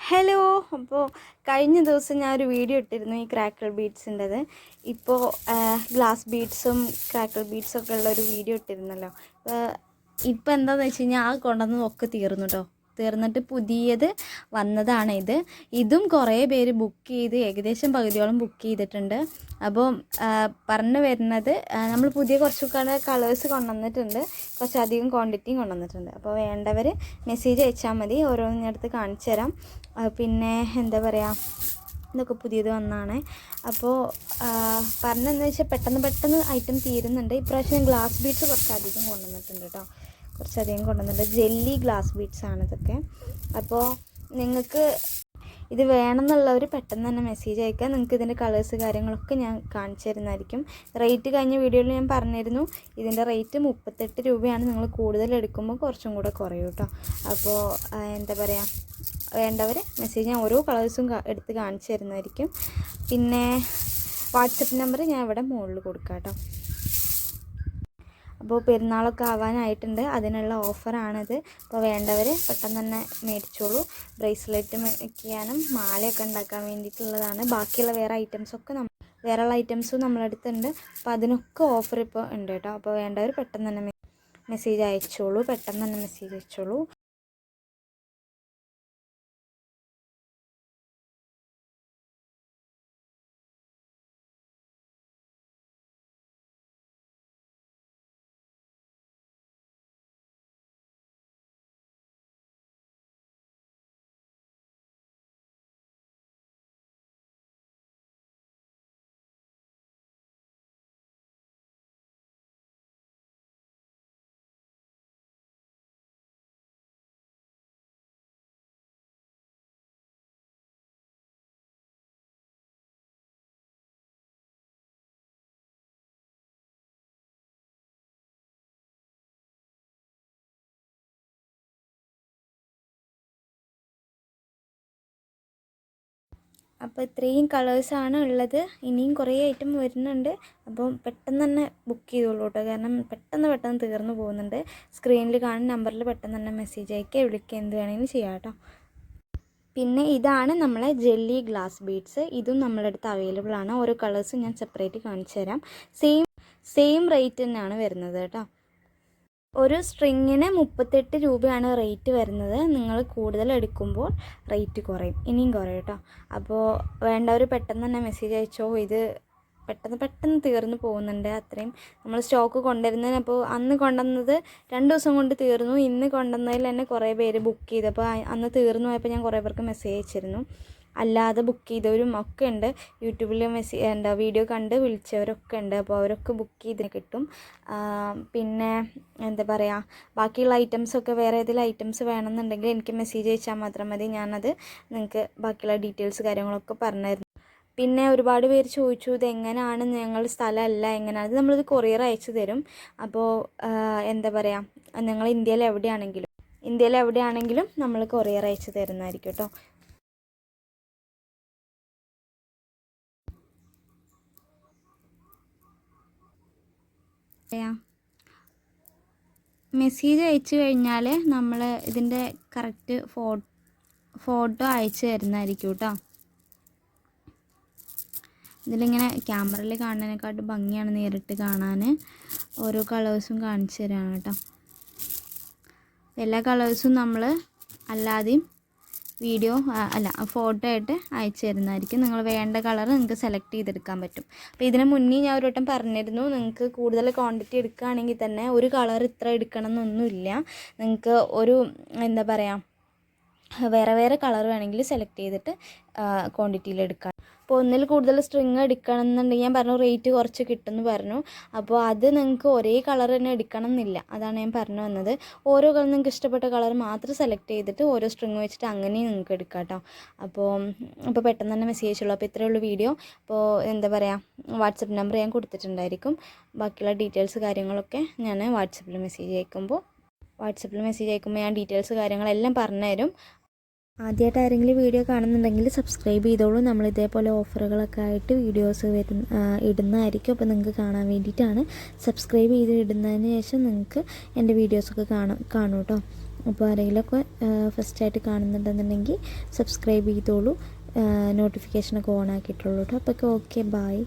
Hello അപ്പോൾ കഴിഞ്ഞ ദിവസം ഞാൻ ഒരു വീഡിയോ ഇട്ടിരുന്നു ഈ ക്രാക്കിൾ ബീഡ്സിന്റെത് ഇപ്പോൾ ഗ്ലാസ് ബീഡ്സും ക്രാക്കിൾ ബീഡ്സൊക്കെ ഉള്ള ഒരു വീഡിയോ ഇട്ടിരുന്നല്ലോ. ഇപ്പോൾ എന്താണെന്ന് വെച്ച് കഴിഞ്ഞാൽ ആ കൊണ്ടുവന്നതൊക്കെ തീർന്നു കേട്ടോ തീർന്നിട്ട് പുതിയത് വന്നതാണ് ഇത്. ഇതും കുറേ പേര് ബുക്ക് ചെയ്ത് ഏകദേശം പകുതിയോളം ബുക്ക് ചെയ്തിട്ടുണ്ട്. അപ്പോൾ പറഞ്ഞു വരുന്നത് നമ്മൾ പുതിയ കുറച്ച് കളേഴ്സ് കൊണ്ടുവന്നിട്ടുണ്ട്. കുറച്ചധികം ക്വാണ്ടിറ്റിയും കൊണ്ടുവന്നിട്ടുണ്ട്. അപ്പോൾ വേണ്ടവർ മെസ്സേജ് അയച്ചാൽ മതി. ഓരോന്നിനടുത്ത് കാണിച്ചു തരാം. പിന്നെ എന്താ പറയുക ഇതൊക്കെ പുതിയത് വന്നാണ്. അപ്പോൾ പറഞ്ഞതെന്ന് വെച്ചാൽ പെട്ടെന്ന് പെട്ടെന്ന് ഐറ്റം തീരുന്നുണ്ട്. ഇപ്രാവശ്യം ഗ്ലാസ് ബീഡ്സ് കുറച്ചധികം കൊണ്ടുവന്നിട്ടുണ്ട് കേട്ടോ കുറച്ചധികം കൊണ്ടുവന്നിട്ടുണ്ട്. ജെല്ലി ഗ്ലാസ് ബീഡ്സ് ആണ് ഇതൊക്കെ. അപ്പോൾ നിങ്ങൾക്ക് ഇത് വേണമെന്നുള്ളവർ പെട്ടെന്ന് തന്നെ മെസ്സേജ് അയക്കുക. നിങ്ങൾക്ക് ഇതിന്റെ കളേഴ്സ് കാര്യങ്ങളൊക്കെ ഞാൻ കാണിച്ചു തരുന്നതായിരിക്കും. റേറ്റ് കഴിഞ്ഞ വീഡിയോയിൽ ഞാൻ പറഞ്ഞിരുന്നു. ഇതിന്റെ റേറ്റ് മുപ്പത്തെട്ട് രൂപയാണ്. നിങ്ങൾ കൂടുതൽ എടുക്കുമ്പോൾ കുറച്ചും കൂടെ കുറയും കേട്ടോ. അപ്പോൾ എന്താ പറയുക വേണ്ടവർ മെസ്സേജ് ഞാൻ ഓരോ കളേഴ്സും എടുത്ത് കാണിച്ചു തരുന്നതായിരിക്കും. പിന്നെ വാട്സപ്പ് നമ്പർ ഞാൻ ഇവിടെ മുകളിൽ കൊടുക്കാം കേട്ടോ. അപ്പോൾ പെരുന്നാളൊക്കെ ആവാനായിട്ടുണ്ട്. അതിനുള്ള ഓഫറാണിത്. അപ്പോൾ വേണ്ടവർ പെട്ടെന്ന് തന്നെ മേടിച്ചോളൂ. ബ്രേസ്ലെറ്റ് വയ്ക്കാനും മാലയൊക്കെ ഉണ്ടാക്കാൻ വേണ്ടിയിട്ടുള്ളതാണ്. ബാക്കിയുള്ള വേറെ ഐറ്റംസൊക്കെ നമ്മൾ വേറെയുള്ള ഐറ്റംസും നമ്മളടുത്തുണ്ട് അപ്പോൾ അതിനൊക്കെ ഓഫർ ഇപ്പോൾ ഉണ്ട് കേട്ടോ. അപ്പോൾ വേണ്ടവർ പെട്ടെന്ന് തന്നെ മെസ്സേജ് അയച്ചോളൂ. പെട്ടെന്ന് തന്നെ മെസ്സേജ് അയച്ചോളൂ. അപ്പോൾ ഇത്രയും കളേഴ്സാണ് ഉള്ളത്. ഇനിയും കുറേ ഐറ്റം വരുന്നുണ്ട്. അപ്പം പെട്ടെന്ന് തന്നെ ബുക്ക് ചെയ്തോളൂ കേട്ടോ. കാരണം പെട്ടെന്ന് പെട്ടെന്ന് തീർന്നു പോകുന്നുണ്ട്. സ്ക്രീനിൽ കാണുന്ന നമ്പറിൽ പെട്ടെന്ന് തന്നെ മെസ്സേജ് അയക്കുക. വിളിക്കുക. എന്ത് വേണമെങ്കിലും ചെയ്യാം കേട്ടോ. പിന്നെ ഇതാണ് നമ്മളെ ജെല്ലി ഗ്ലാസ് ബീഡ്സ് ഇതും നമ്മുടെ അടുത്ത് അവൈലബിൾ ആണ്. ഓരോ കളേഴ്സും ഞാൻ സെപ്പറേറ്റ് കാണിച്ചു തരാം. സെയിം സെയിം റേറ്റ് തന്നെയാണ് വരുന്നത് കേട്ടോ. ഒരു സ്ട്രിങ്ങിന് മുപ്പത്തെട്ട് രൂപയാണ് റേറ്റ് വരുന്നത്. നിങ്ങൾ കൂടുതൽ എടുക്കുമ്പോൾ റേറ്റ് കുറയും. ഇനിയും കുറയും കേട്ടോ. അപ്പോൾ വേണ്ടവർ പെട്ടെന്ന് തന്നെ മെസ്സേജ് അയച്ചോ? ഇത് പെട്ടെന്ന് പെട്ടെന്ന് തീർന്നു പോകുന്നുണ്ട് അത്രയും. നമ്മൾ സ്റ്റോക്ക് കൊണ്ടുവരുന്നതിന് അപ്പോൾ അന്ന് കൊണ്ടുവന്നത് രണ്ട് ദിവസം കൊണ്ട് തീർന്നു. ഇന്ന് കൊണ്ടുവന്നതിൽ തന്നെ കുറേ പേര് ബുക്ക് ചെയ്തപ്പോൾ അന്ന് തീർന്നു പോയപ്പോൾ ഞാൻ കുറേ പേർക്ക് മെസ്സേജ് അയച്ചിരുന്നു. അല്ലാതെ ബുക്ക് ചെയ്തവരും ഒക്കെ ഉണ്ട്. യൂട്യൂബിൽ മെസ്സേജ് എന്താ വീഡിയോ കണ്ട് വിളിച്ചവരൊക്കെ ഉണ്ട്. അപ്പോൾ അവരൊക്കെ ബുക്ക് ചെയ്ത് കിട്ടും. പിന്നെ എന്താ പറയുക ബാക്കിയുള്ള ഐറ്റംസൊക്കെ വേറെ ഏതെങ്കിലും ഐറ്റംസ് വേണമെന്നുണ്ടെങ്കിൽ എനിക്ക് മെസ്സേജ് അയച്ചാൽ മാത്രം മതി. ഞാനത് നിങ്ങൾക്ക് ബാക്കിയുള്ള ഡീറ്റെയിൽസ് കാര്യങ്ങളൊക്കെ പറഞ്ഞായിരുന്നു പിന്നെ ഒരുപാട് പേര് ചോദിച്ചു ഇത് എങ്ങനെയാണ് ഞങ്ങൾ സ്ഥലമല്ല എങ്ങനെയാണ് നമ്മളിത് കൊറിയർ അയച്ചു തരും. അപ്പോൾ എന്താ പറയുക നിങ്ങൾ ഇന്ത്യയിൽ എവിടെയാണെങ്കിലും ഇന്ത്യയിൽ എവിടെയാണെങ്കിലും നമ്മൾ കൊറിയർ അയച്ചു തരുന്നതായിരിക്കും കേട്ടോ മെസ്സേജ് അയച്ചു കഴിഞ്ഞാൽ നമ്മൾ ഇതിന്റെ കറക്റ്റ് ഫോ ഫോട്ടോ അയച്ചു തരുന്നതായിരിക്കും കേട്ടോ ഇതിലിങ്ങനെ ക്യാമറയിൽ കാണുന്നതിനെക്കാട്ടും ഭംഗിയാണ് നേരിട്ട് കാണാൻ ഓരോ കളേഴ്സും കാണിച്ചു തരാണ് കേട്ടോ എല്ലാ കളേഴ്സും നമ്മൾ അല്ലാതെയും വീഡിയോ അല്ല ഫോട്ടോ ആയിട്ട് അയച്ചു തരുന്നതായിരിക്കും. നിങ്ങൾ വേണ്ട കളർ നിങ്ങൾക്ക് സെലക്ട് ചെയ്തെടുക്കാൻ പറ്റും. അപ്പോൾ ഇതിന് മുന്നേ ഞാൻ ഒരു വട്ടം പറഞ്ഞിരുന്നു നിങ്ങൾക്ക് കൂടുതൽ ക്വാണ്ടിറ്റി എടുക്കുകയാണെങ്കിൽ തന്നെ ഒരു കളർ ഇത്ര എടുക്കണം എന്നൊന്നുമില്ല നിങ്ങൾക്ക് ഒരു എന്താ പറയുക വേറെ വേറെ കളർ വേണമെങ്കിൽ സെലക്ട് ചെയ്തിട്ട് ക്വാണ്ടിറ്റിയിൽ എടുക്കാം. അപ്പോൾ ഒന്നിൽ കൂടുതൽ സ്ട്രിങ് എടുക്കണം എന്നുണ്ടെങ്കിൽ ഞാൻ പറഞ്ഞു റേറ്റ് കുറച്ച് കിട്ടുമെന്ന് പറഞ്ഞു. അപ്പോൾ അത് നിങ്ങൾക്ക് ഒരേ കളർ തന്നെ എടുക്കണം എന്നില്ല അതാണ് ഞാൻ പറഞ്ഞു വന്നത്. ഓരോ കളർ നിങ്ങൾക്ക് ഇഷ്ടപ്പെട്ട കളർ മാത്രം സെലക്ട് ചെയ്തിട്ട് ഓരോ സ്ട്രിങ് വെച്ചിട്ട് അങ്ങനെയും നിങ്ങൾക്ക് എടുക്കാം കേട്ടോ അപ്പോൾ അപ്പോൾ പെട്ടെന്ന് തന്നെ മെസ്സേജ് അയച്ചുള്ളൂ അപ്പോൾ ഇത്രയേ ഉള്ളൂ വീഡിയോ അപ്പോൾ എന്താ പറയുക വാട്സപ്പ് നമ്പർ ഞാൻ കൊടുത്തിട്ടുണ്ടായിരിക്കും. ബാക്കിയുള്ള ഡീറ്റെയിൽസ് കാര്യങ്ങളൊക്കെ ഞാൻ വാട്സപ്പിൽ മെസ്സേജ് അയക്കുമ്പോൾ വാട്സപ്പിൽ മെസ്സേജ് അയക്കുമ്പോൾ ഞാൻ ഡീറ്റെയിൽസ് കാര്യങ്ങളെല്ലാം പറഞ്ഞുതരും. ആദ്യമായിട്ട് ആരെങ്കിലും വീഡിയോ കാണുന്നുണ്ടെങ്കിൽ സബ്സ്ക്രൈബ് ചെയ്തോളൂ. നമ്മൾ ഇതേപോലെ ഓഫറുകളൊക്കെ ആയിട്ട് വീഡിയോസ് വരുന്ന ഇടുന്നതായിരിക്കും. അപ്പോൾ നിങ്ങൾക്ക് കാണാൻ വേണ്ടിയിട്ടാണ്. സബ്സ്ക്രൈബ് ചെയ്ത് ഇടുന്നതിന് ശേഷം നിങ്ങൾക്ക് എന്റെ വീഡിയോസൊക്കെ കാണാം കാണും കേട്ടോ അപ്പോൾ ആരെങ്കിലുമൊക്കെ ഫസ്റ്റായിട്ട് കാണുന്നുണ്ടെന്നുണ്ടെങ്കിൽ സബ്സ്ക്രൈബ് ചെയ്തോളൂ. നോട്ടിഫിക്കേഷനൊക്കെ ഓൺ ആക്കിയിട്ടുള്ളൂ കേട്ടോ അപ്പോൾ ഓക്കെ ബായ്